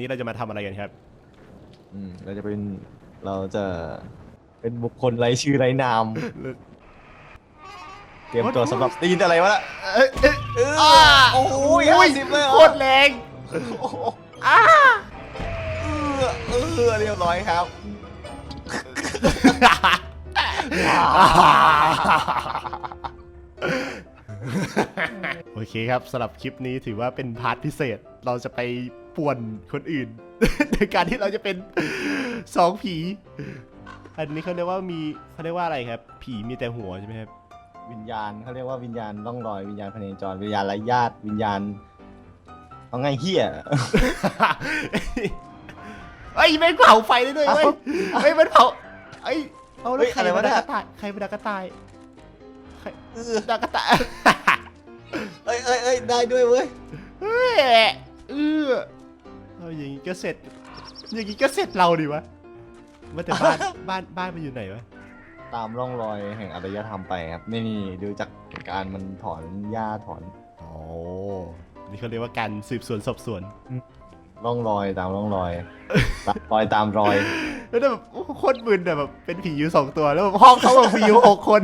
สำหรับวันนี้เราจะมาทำอะไรกันครับ อืมเราจะเป็นเราจะเป็นบุคคลไร้ชื่อไร้นาม เตรียมตัวสำหรับตีนอะไรวะน่ะเอ้ยเอ้ยเอออ่าโอ้โหห้าสิบเลยเหรโคอตรแรงโอ้โหอ้าเออเออเรียบร้อยครับโอเคครับสำหรับคลิปนี้ถือว่าเป็นพาร์ทพิเศษ เราจะไปป่วนคนอื่น ในการที่เราจะเป็นสองผี อันนี้เขาเรียกว่ามีเขาเรียกว่าอะไรครับ ผีมีแต่หัวใช่ไหมครับ วิญญาณเขาเรียกว่าวิญญาณล่องลอยวิญญาณพเนจรวิญญาณไร้ญาติวิญญาณเอาไงเฮียเอ้ยไม่งเผาไฟได้ด้วยเว้ยเอ้าเฮ้ยมันเผาเอ้ยเอาแล้วเฮ้ยใครอะไรมาวะเนี่ดักยกระต่ายใครมาดักกระต่ายใครเออดักกระต่ายเอ้ยเอ้ยเอ้ยได้ด้วยเว้ยเฮ้ยเออเอาอย่างงี้ก็เสร็จ อย่างงี้ก็เสร็จเราดิวะว่าแต่บ้าน บ้านบ้านมันอยู่ไหนวะตามร่องรอยแห่งอารยธรรมไปครับนี่นี่ดูจากการมันถอนหญ้าถอนโอ้นี่เขาเรียกว่าการสืบสวนสอบสวน ร่องรอยตามร่องรอยตามรอยตามรอย แล้วแบบโอ้โคตรมึนอะแบบเป็นผีอยู่สองตัวแล้วแบบห้องเขาแบบมีอยู่หกคน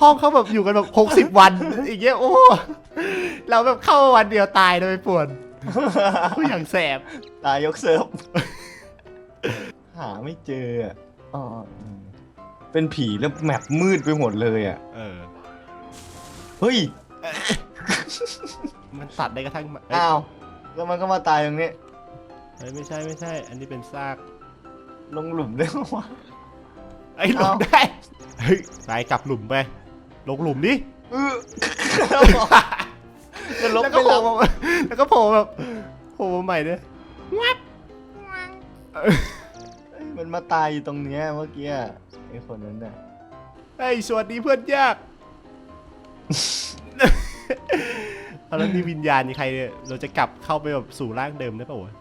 ห้องเขาแบบอยู่กันแบบหกสิบวันอย่างเงี้ยโอ้เราแบบเข้าวันเดียวตายเลยไปป่วนผู้อย่างแสบตายยกเซิร์ฟ หาไม่เจออะอ๋ออืมเป็นผีแล้วแมปมืดไปหมดเลยอะ เออ เฮ้ย มันตัดได้กระทั่งเอ้ยอ้าว แล้วมันก็มาตายตรงนี้เฮ้ยไม่ใช่ไม่ใช่ อันนี้เป็นซากลงหลุมได้วะ ไอ้ยหลุมเอ้า ได้เฮ้ยไปกลับหลุมไป ลงหลุมดิเออจะลบแล้วไปก็โผแล้ล่วมาแล้วก็โผล่แบบโผล่มาใหม่ด้วยวับมันมาตายอยู่ตรงเนี้ยเมื่อกี้อะไอ้คนนั้นน่ะเฮ้ยสวัสดีเพื่อนยากเอาแล้วนี่วิญญาณนี่ใครเนี่ยเราจะกลับเข้าไปแบบสู่ร่างเดิมได้ป่าวะ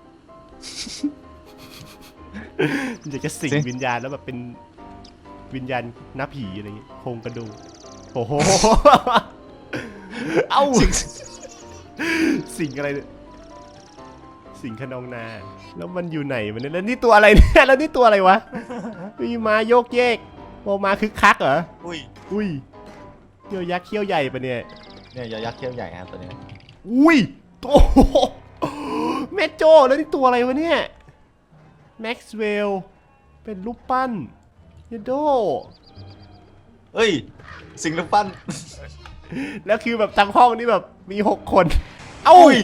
อยากจะสิงวิญญาณแล้วแบบเป็นวิญญาณหน้าผีอะไรอย่างเงี้ยโครงกระดูก โอ้โห เอ้าสิงอะไรเนี่ยสิงขนองนา แล้วมันอยู่ไหนมันเนี่ยแล้วนี่ตัวอะไรเนี่ย แล้วนี่ตัวอะไรวะ มีมาโยกเยกโมมาคึกคักเหรอ อุ้ยอุ้ยเขี้ยวยักษ์เขี้ยวใหญ่ปะเนี่ย เนี่ยยอยักษ์เขี้ยวใหญ่ครับตัวเนี้ยอุ้ยตัวแม่โจแล้วนี่ตัวอะไรวะเนี่ย แม็กซ์เวล เป็นรูปปั้นเยโดเฮ้ย สิงห์ลูกปั้น แล้วคือแบบทั้งห้องนี่แบบมีหกคน เอ้าอุ้ย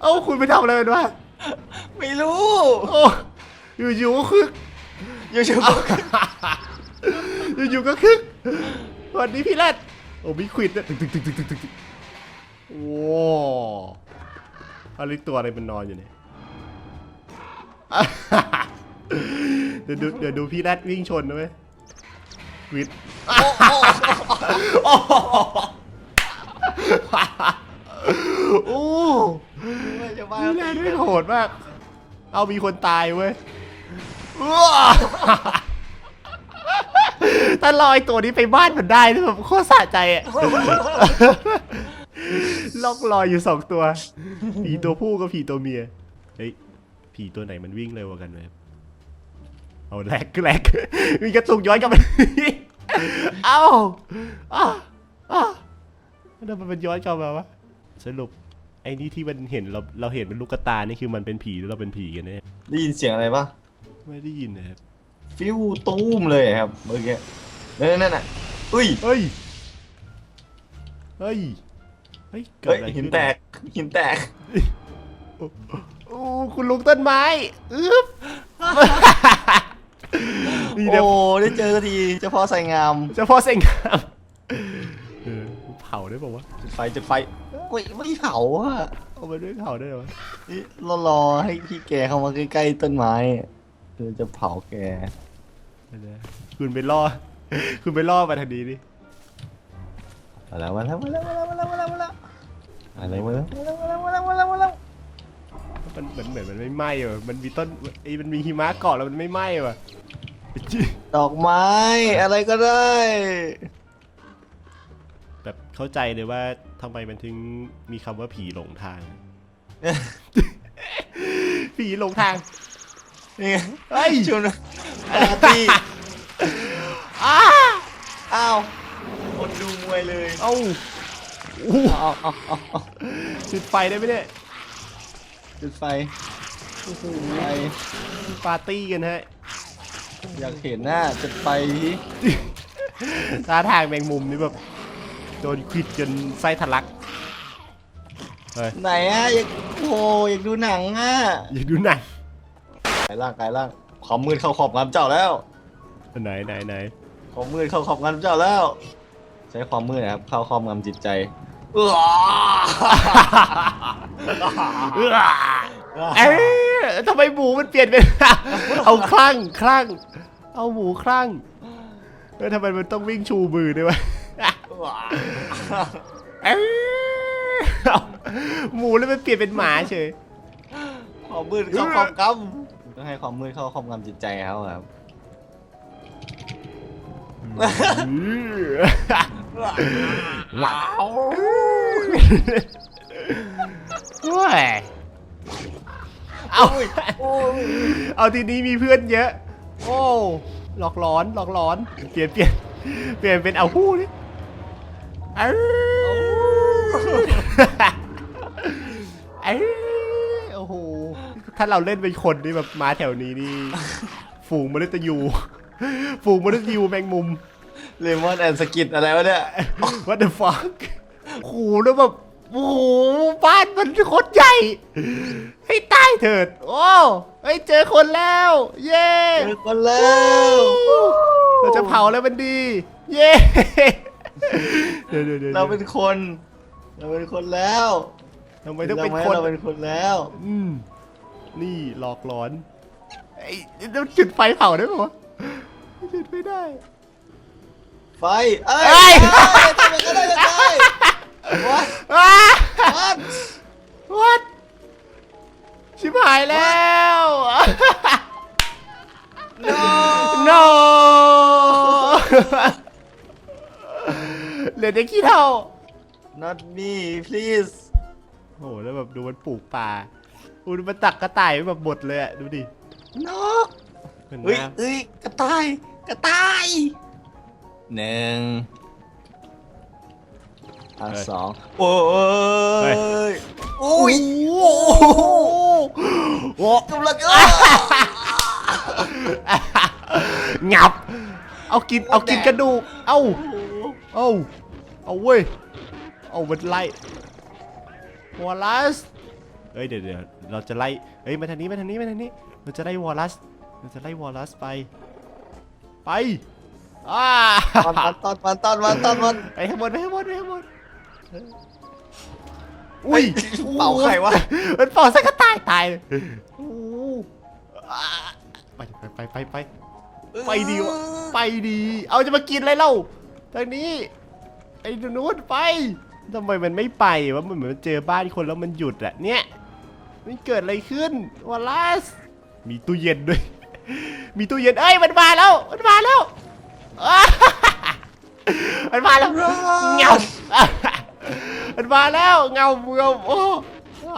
เอ้าคุณไปทำอะไรกันวะไม่รู้โอ้อยู่ๆก็คึกอยู่ๆก็อยู่ๆก็คึกสวัสดีพี่แรดโอ้มีควิดด้วยตึกตึกตึกตึกตึกตึกตึกโอ้อะไรตัวอะไรมันนอนอยู่เนี่ยเดี๋ยวดูเดี๋ยวดูพี่แรดวิ่งชนนะเว้ยค วิดโอ้จะมาพี่แรดไม่โหดมาก เอามีคนตายเว้ยถ้าลอยตัวนี้ไปบ้านมันได้นี่แบบโคตรสะใจอะล่องลอยอยู่สองตัว ผีตัวผู้กับผีตัวเมีย เฮ้ย ผีตัวไหนมันวิ่งเร็วกว่ากันเลย เอาแลกแลกมีกระตุกย้อนกลับมาเอ้าอ้าวอ้าวแล้วมันเป็นย้อนกลับมาวะสรุปไอ้นี่ที่มันเห็นเราเราเห็นเป็นลูกกระตานี่คือมันเป็นผีหรือเราเป็นผีกันเนี่ยได้ยินเสียงอะไรปะไม่ได้ยินนะครับฟิวตูมเลยครับเมื่อกี้นั่นนั่นน่ะอุ้ยเฮ้ยเฮ้ยเฮ้ยเกิดเฮ้ยอะไรหินขึ้แตกหินแตกโอ้คุณลุงต้นไม้อึ๊บ นี่เดี๋ยวโอ้ได้เจอทีเฉพาะใส่งามเฉพาะเซ็งงามเออเผาได้ป่าวะจุดไฟจุดไฟเฮ้ยไม่เผาอะเอาไปด้วยเผาได้เหรอวะเรารอให้พี่แกเข้ามาใกล้ๆต้นไม้เราจะเผาแกเดี๋ยวนะคุณไปล่อ คุณไปล่อมาทันทีดิมาแล้วมาแล้วมาแล้วมาแล้วมาแล้วมาแล้วมาแล้วอะไรมาแล้วมาแล้วมาแล้วมาแล้วมาแล้วมาแล้วมันเหมือนเหมือนมันไม่ไหม้ว่ะมันมีต้นไอ้ยมันมีหิมะเกาะแล้วมันไม่ไหม้ว่ะจิ ดอกไม้อะไรก็ได้ แบบเข้าใจเลยว่าทำไมมันถึงมีคำว่าผีหลงทาง ผีหลงทางนี่ไงเฮ้ยชวนปาร์ตี้อ้าอ้าวคนดูมวยเลยเอ้าอู้เอาเอาเอาเอาจุดไฟได้ไหมเนี่ยจุดไฟโอ้โหไฟ ปาร์ตี้กันฮะ อยากเห็นหน้าจุดไฟทีท่าทางแมงมุมนี่แบบโดนควิดจนไส้ทะลักเฮ้ยไหนอะอยากโอ้โหอยากดูหนังอะอยากดูหนังกายล่างกายล่างความมืดเข้าขอบงานเจ้าแล้วไหนไหนไหนความมืดเข้าขอบงานเจ้าแล้ว ใช้ความมืดนะครับเข้าครอบงำจิตใจเออเอื้อเอ๊ะทำไมหมูมันเปลี่ยนเป็น เอาคลั่งคลั่ง เอาหมูคลั่งเออทำไมมันต้องวิ่งชูมือด้วยวะเอ๊ะเอาหมูแล้วมันเปลี่ยนเป็นหมาเฉย ความมืดเข้าครอบงำต้องให้ความมืดเข้าครอบงำจิตใจเขาครับว้าวโอ้ยเอาโอ้ยเอาทีนี้มีเพื่อนเยอะ โอ้หลอกหลอนหลอกหลอนเปลี่ยนเปลี่ยนเปลี่ยนเป็นเอาหู้ดิเอ้าเอ้าโอ้โหถ้าเราเล่นเป็นคนนี่แบบมาแถวนี้นี่ฝูงมนุษย์ยูฝูงมนุษย์ยูแมงมุมเลมอนแอนสกิดอะไรวะเนี่ย What the fuck โอ้โหแล้วแบบ โอ้โหบ้านมันโคตรใหญ่ ให้ตายเถิด โอ้เฮ้ยเจอคนแล้ว เย้เจอคนแล้วเราจะเผาแล้วมันดี เย้เดี๋ยวเดี๋ยวเดี๋ยวเราเป็นคน เราเป็นคนแล้วทำไมต้องเป็นคนเราเป็นคนแล้ว อืมนี่หลอกหลอนไอ้ต้องจุดไฟเผาได้ปะวะจุดไม่ได้ ไฟเอ้เอ้ยยเอ้ยทำไมก็ได้ยังไง What อ้า What What ชิบหายแล้ว No no เหลือแต่ขี้เท่า Not me please โอ้โหแล้วแบบดูมันปลูกป่าอูดูมันตักกระต่ายไว้แบบหมดเลยอะดูดินกเห็นไหมเฮ้ยเฮ้ยกระต่าย กระต่ายหนึ่ง อะสองโอ้ยโอ้ยโอ้โหโอ้กำลังงับ เอากิน เอากินกระดูก เอาเอาเอาเว้ย เอามันไล่วอลลัสเฮ้ยเดี๋ยวเดี๋ยวเราจะไล่เฮ้ยมาทางนี้มาทางนี้มาทางนี้ เราจะไล่วอลลัส เราจะไล่วอลลัสไป ไปอ้าตอนมันตอนมันตอนมันตอนมันไปข้างบนไปข้างบนไปข้างบน อุ้ยเป่าใครวะ มันเป่าสักกระต่ายตายเลยโอ้โหอ่าไปไปไปไปไปไปดีวะไปดี เอาจะมากินอะไรเล่าทางนี้ ไอ้นู้นไปทำไมมันไม่ไปวะมันเหมือนมันเจอบ้านคนแล้วมันหยุดอะเนี่ยมันเกิดอะไรขึ้นวอลลัสมีตู้เย็นด้วย มีตู้เย็นเอ้ยมันมาแล้ว มันมาแล้วอ้ามันมาแล้วเงา มันมาแล้วเงาเงาโอ้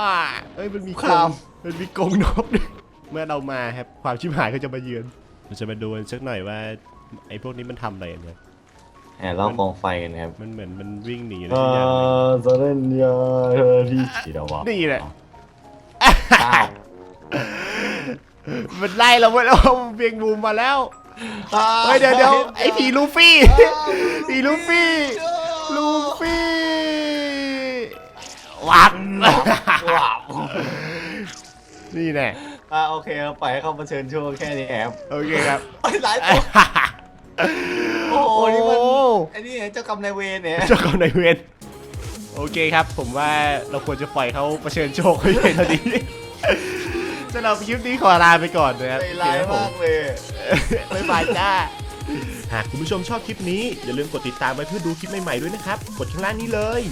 อ่าเอ้ยมันมีกรงมันมีกรงนกด้วยเมื่อเรามาครับความชิบหายก็จะมาเยือนเราจะมาดูกันสักหน่อยว่าไอ้พวกนี้มันทำอะไรกันเนี่ยแอบเล่ากองไฟกันนะครับมันเหมือนมันวิ่งหนีอะไรอ่สักอย่างหนึ่งาซาเรนยาเฮริชิดาวะนี่แหละ อ้าวมันไล่เราไปแล้วเบียงบูมมาแล้ว เฮ้ยเดี๋ยวเดี๋ยวไอ้ผีลูฟี่ ผีลูฟี่ ลูฟี่ วัดว้าวนี่แน่อ่าโอเคเราปล่อยให้เขามาเชิญโชว์แค่นี้ครับโอเคครับไอ้ยหลายตัวโอ้โหนี่มันไอ้นี่เจ้ากรรมนายเวรเนี่ยเจ้าของนายเวรโอเคครับ ผมว่าเราควรจะปล่อยเขาเผชิญโชคให้เห็นเท่านี้สำหรับคลิปนี้ขอลาไปก่อนนะครับใจร้ายมากเลยบ๊ายบายจ้า หากคุณผู้ชมชอบคลิปนี้ อย่าลืมกดติดตามไว้เพื่อดูคลิปใหม่ๆด้วยนะครับ กดข้างล่างนี้เลย